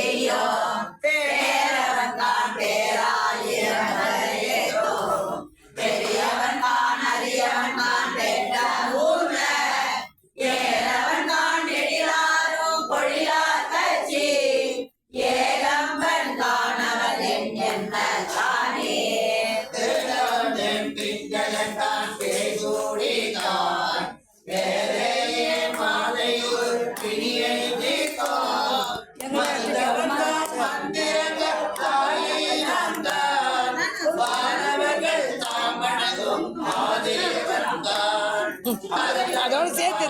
Radio. Fair. Fair. அதோட சேர்த்து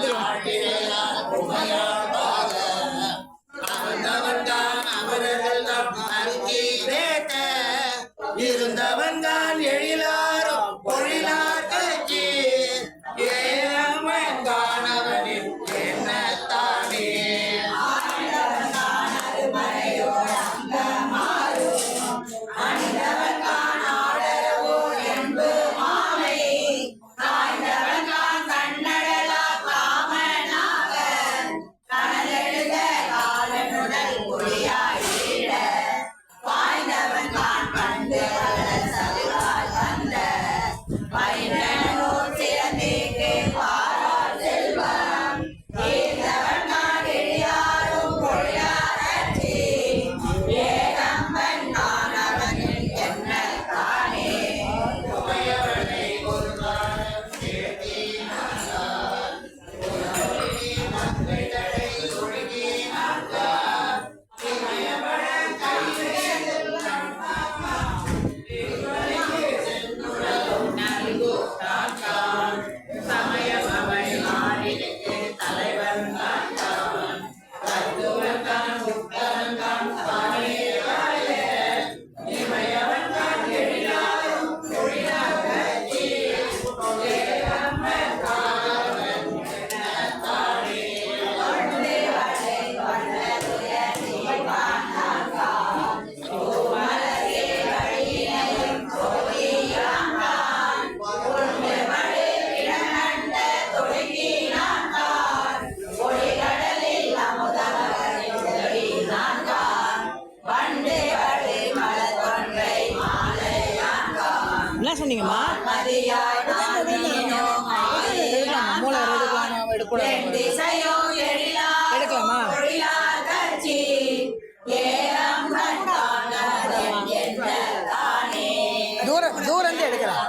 சொன்னீங்கம்மா? மூளை எடுக்கலாமா? எடுக்கூடாது எடுக்கலாமா தூரம் தூரம் எடுக்கலாம்.